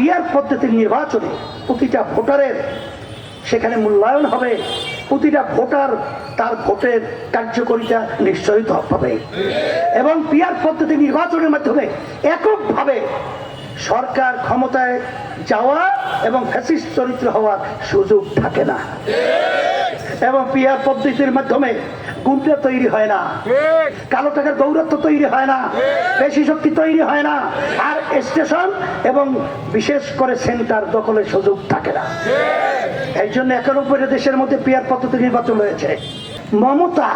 Peer পদ্ধতির নির্বাচনে প্রতিটা ভোটারের সেখানে মূল্যায়ন হবে। প্রতিটা ভোটার তার ভোটের কার্যকরিতা নিশ্চয়িত হবে। এবং পিয়ার পদ্ধতি নির্বাচনের মাধ্যমে এককভাবে সরকার ক্ষমতায় যাওয়া এবং ফ্যাসিস্ট চরিত্র হওয়ার সুযোগ থাকে না। এবং পিয়ার পদ্ধতির মাধ্যমে গুন্ডা তৈরি হয় না। কালো টাকার দৌরত্ব তৈরি হয় না। বেশি শক্তি তৈরি হয় না। আর স্টেশন এবং বিশেষ করে সেন্টার দখলের সুযোগ থাকে না। এই জন্য একানব্বই দেশের মধ্যে পিয়ার পদ্ধতি নির্বাচন হয়েছে। মমতা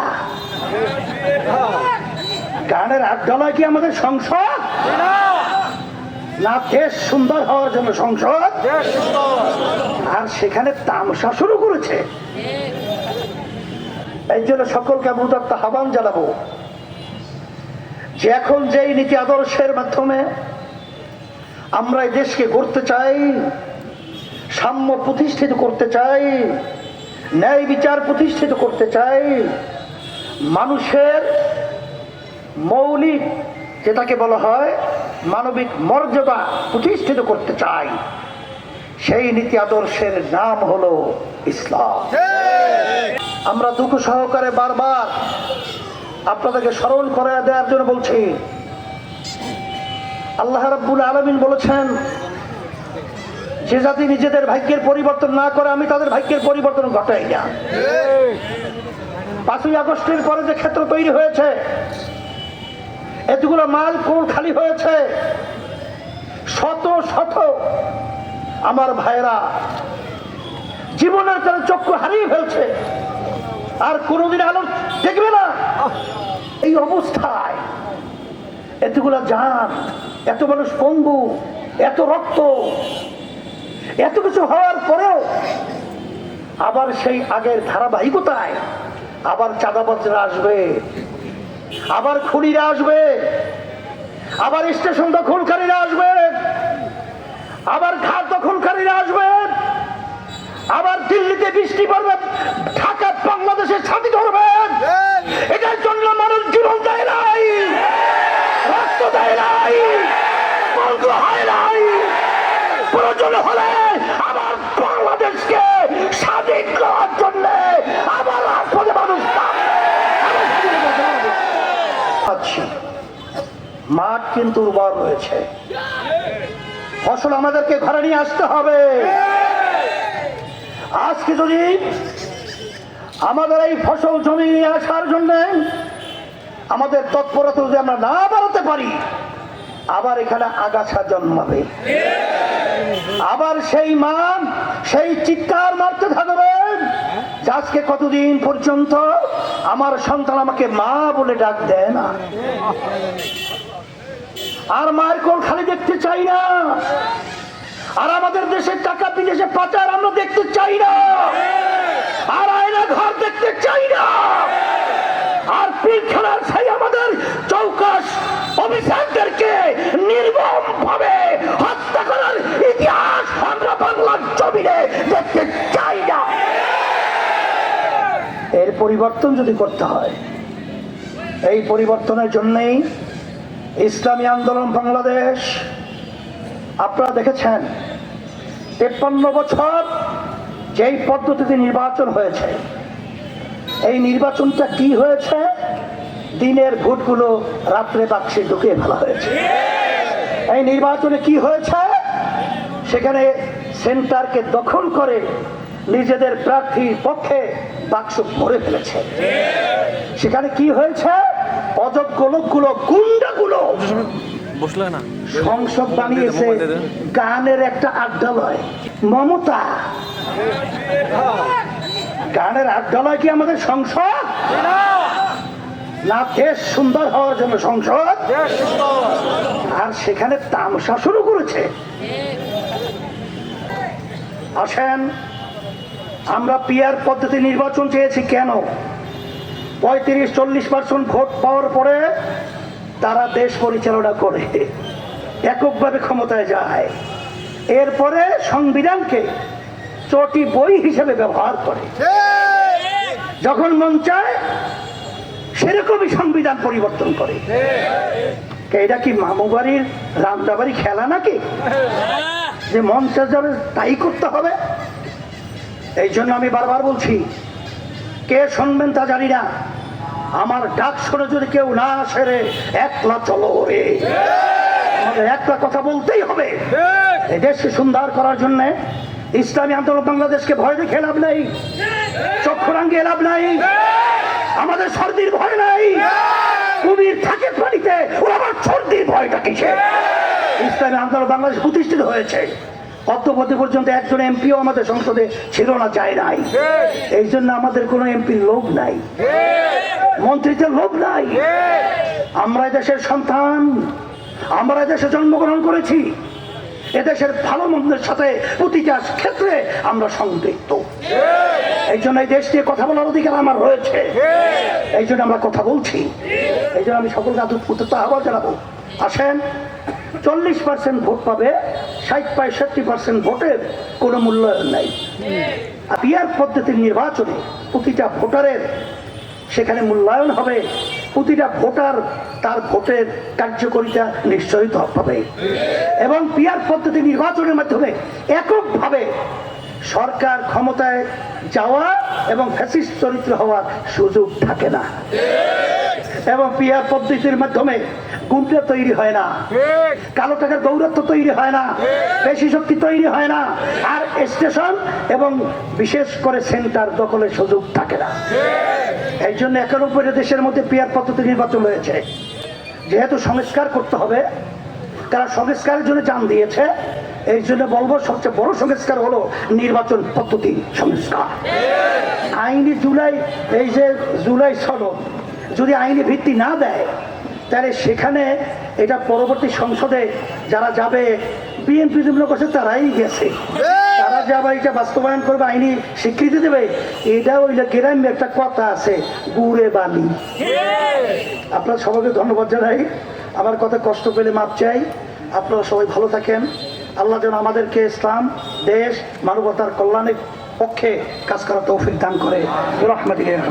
গানের আড্ডালয় কি আমাদের সংসদ? না দেশ সুন্দর হওয়ার জন্য সংসদ। আর সেখানে তামসা শুরু করেছে। এই জন্য সকলকে আমি উদাত্ত আহ্বান জানাব যে এখন যেই নীতি আদর্শের মাধ্যমে আমরা এই দেশকে গড়তে চাই, সাম্য প্রতিষ্ঠিত করতে চাই, ন্যায় বিচার প্রতিষ্ঠিত করতে চাই, মানুষের মৌলিক যেটাকে বলা হয় মানবিক মর্যাদা প্রতিষ্ঠিত করতে চাই, সেই নীতি আদর্শের নাম হলো ইসলাম। আমরা দুঃখ সহকারে বারবার আপনাদেরকে স্মরণ করে দেওয়ার জন্য বলছি। আল্লাহ রাব্বুল আলমিন বলেছেন, যে জাতি নিজেদের ভাগ্যের পরিবর্তন না করে, আমি তাদের ভাগ্যের পরিবর্তন ঘটাই না। পাঁচই আগস্টের পরে যে ক্ষেত্র তৈরি হয়েছে, এতগুলো মাল কোল খালি হয়েছে, শত শত আমার ভাইরা জীবনের তারা চক্ষু হারিয়ে ফেলছে। আর কোনোদিন আলো দেখবে না। এই অবস্থায় এতগুলা জান এত মানুষ পঙ্গু, এত রক্ত, এত কিছু হওয়ার পরেও আবার সেই আগের ধারাবাহিকতায় আবার চাঁদাবাজরা আসবে, আবার খুনিরা আসবে, আবার স্টেশন দখলকারীরা আসবে, আবার ঘাট দখলকারীরা আসবে, আবার দিল্লিতে বৃষ্টি পড়বে, ঢাকা বাংলাদেশের ছাতি ধরবে এটার জন্য মানুষ জীবন দেয় নাই। রক্ত দেয় নাই। হয় প্রয়োজন হলে আবার বাংলাদেশকে স্বাধীন করার জন্য আবার রাজপথে মানুষ পাচ্ছি মাঠ কিন্তু উর্বর রয়েছে। ফসল আমাদেরকে ঘরে নিয়ে আসতে হবে। আজকে যদি আমাদের এই ফসল জমি আসার জন্য আমাদের তৎপরতা যদি আমরা না বাড়াতে পারি, আবার এখানে আগাছা জন্মাবে। আবার সেই মা সেই চিৎকার মারতে থাকবে আজকে কতদিন পর্যন্ত আমার সন্তান আমাকে মা বলে ডাক দেয় না। আর মায়ের কোল খালি দেখতে চাই না। আর আমাদের দেশের টাকা বিদেশে পাচার আমরা দেখতে চাই না। আর আয়না ঘর দেখতে চাই না। আর পিল খেলার সেই আমাদের চৌকাশ অফিসারদেরকে নির্মম ভাবে হত্যা করার ইতিহাস আমরা বাংলার জমিনে দেখতে চাই না। এর পরিবর্তন যদি করতে হয়, এই পরিবর্তনের জন্যই ইসলামী আন্দোলন বাংলাদেশ আপনারা দেখেছেন, তেপ্পান্ন বছর যেই পদ্ধতিতে নির্বাচন হয়েছে, এই নির্বাচনটা কি হয়েছে? দিনের ভোটগুলো রাত্রে বাক্সে ঢুকিয়ে ফেলা হয়েছে। এই নির্বাচনে কি হয়েছে? সেখানে সেন্টারকে দখল করে নিজেদের প্রার্থীর পক্ষে বাক্স ভরে ফেলেছে। সেখানে কি হয়েছে? অযোগ্য লোকগুলো, গুন্ডাগুলো সংসদ বানিয়েছে গানের একটা আড্ডালয়। মমতা। গানের আড্ডালয় কি আমাদের সংসদ? না দেশ সুন্দর হওয়ার জন্য সংসদ? আর সেখানে তামসা শুরু করেছে। আসেন আমরা পিয়ার পদ্ধতি নির্বাচন চেয়েছি কেন? পঁয়ত্রিশ চল্লিশ পার্সেন্ট ভোট পাওয়ার পরে তারা দেশ পরিচালনা করে, এককভাবে ক্ষমতায় যায়। এরপরে সংবিধানকে চটি বই হিসেবে ব্যবহার করে। যখন মন চায়, সেরকমই সংবিধান পরিবর্তন করে। এটা কি মামু বাড়ির রামদাবাড়ি খেলা নাকি? যে মঞ্চে যাবে তাই করতে হবে। এই জন্য আমি বারবার বলছি, কে শুনবেন তা জানি না। আমার ডাক শুনে যদি কেউ না আসে রে, একলা চলো রে। আমাদের একটা কথা বলতেই হবে। এই দেশকে সুন্দর করার জন্য ইসলামী আন্দোলন বাংলাদেশকে ভয় দেখে লাভ নাই। চক্ষু রাঙ্গিয়ে লাভ নাই। আমাদের সর্দির ভয় নাই। কুমির থাকে পানিতে ও আমার সর্দির ভয়টা কিসে ইসলামী আন্দোলন বাংলাদেশ প্রতিষ্ঠিত হয়েছে। অদ্যপতি পর্যন্ত একজন এমপিও আমাদের সংসদে ছিল না যায় নাই। এই জন্য আমাদের কোনো এমপির লোভ নাই। মন্ত্রীদের লোভ নাই। আমরা এই দেশের সন্তান। আমরা দেশে জন্মগ্রহণ করেছি। এদেশের ভালো মন্দের সাথে প্রতিটা ক্ষেত্রে আমরা সম্পৃক্ত এই জন্য এই দেশ নিয়ে কথা বলার অধিকার আমার রয়েছে। এই জন্য আমরা কথা বলছি। এই জন্য আমি সকলকে উত্তর আহ্বান জানাব। আসেন। চল্লিশ পার্সেন্ট ভোট পাবে, ষাট পঁয়ষট্টি পার্সেন্ট ভোটের কোনো মূল্যায়ন নাই। আর পিয়ার পদ্ধতির নির্বাচনে প্রতিটা ভোটারের সেখানে মূল্যায়ন হবে, প্রতিটা ভোটার তার ভোটের কার্যকরিতা নিশ্চয়িত হবে। এবং পিয়ার পদ্ধতি নির্বাচনের মাধ্যমে এককভাবে সরকার ক্ষমতায় যাওয়া এবং ফ্যাসিস্ট চরিত্র হওয়ার সুযোগ থাকে না। এবং পিয়ার পদ্ধতির মাধ্যমে গুন্ডা তৈরি হয় না। কালো টাকার গৌরত্ব তৈরি হয় না। বেশি শক্তি তৈরি হয় না। আর স্টেশন এবং বিশেষ করে সেন্টার দখলের সুযোগ থাকে না। এই জন্য একানব্বই দেশের মধ্যে পিয়ার পদ্ধতি নির্বাচন হয়েছে। যেহেতু সংস্কার করতে হবে তারা সংস্কারের জন্য জান দিয়েছে। এই জন্য বলব সবচেয়ে বড় সংস্কার হলো নির্বাচন পদ্ধতি সংস্কার। আইনি জুলাই এই যে জুলাই সনদ যদি আইনি ভিত্তি না দেয় তাহলে সেখানে এটা পরবর্তী সংসদে যারা যাবে বিএনপি যেগুলো করছে তারাই গেছে। তারা যে আবার এটা বাস্তবায়ন করবে আইনি স্বীকৃতি দেবে এটা ওই গ্রামে একটা কথা আছে গুড়ে বালি। আপনার সবাইকে ধন্যবাদ জানাই। আমার কথা কষ্ট পেলে মাপ চাই। আপনারা সবাই ভালো থাকেন। আল্লাহ যেন আমাদেরকে ইসলাম দেশ মানবতার কল্যাণের পক্ষে কাজ করার তৌফিক দান করে। রহমতুল্লাহ।